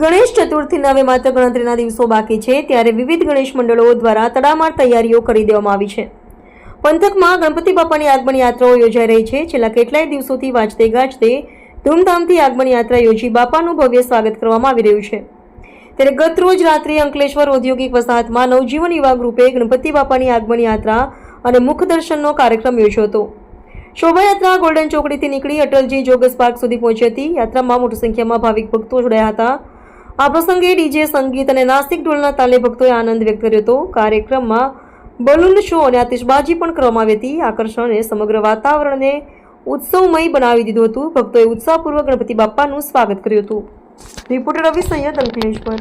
ગણેશ ચતુર્થીના હવે માત્ર ગણતરીના દિવસો બાકી છે, ત્યારે વિવિધ ગણેશ મંડળો દ્વારા તડામાર તૈયારીઓ કરી દેવામાં આવી છે. પંથકમાં ગણપતિ બાપાની આગમન યાત્રાઓ યોજાઈ રહી છે. છેલ્લા કેટલાય દિવસોથી વાજતે ગાજતે ધૂમધામથી આગમન યાત્રા યોજી બાપાનું ભવ્ય સ્વાગત કરવામાં આવી રહ્યું છે. ત્યારે ગત રોજ રાત્રે અંકલેશ્વર ઔદ્યોગિક વસાહતમાં નવજીવન યુવા ગ્રુપે ગણપતિ બાપાની આગમન યાત્રા અને મુખ દર્શનનો કાર્યક્રમ યોજ્યો હતો. શોભાયાત્રા ગોલ્ડન ચોકડીથી નીકળી અટલજી જોગસ પાર્ક સુધી પહોંચી હતી. યાત્રામાં મોટી સંખ્યામાં ભાવિક ભક્તો જોડાયા હતા. આ પ્રસંગે ડીજે, સંગીત અને નાસ્તિક ઢોલના તાલે ભક્તોએ આનંદ વ્યક્ત કર્યો હતો. કાર્યક્રમમાં બલૂન શો અને આતિશબાજી પણ કરવામાં આવી હતી. આકર્ષણે સમગ્ર વાતાવરણને ઉત્સવમય બનાવી દીધું હતું. ભક્તોએ ઉત્સાહપૂર્વક ગણપતિ બાપાનું સ્વાગત કર્યું હતું. રિપોર્ટર રવિ સૈયદ અંકલેશ્વર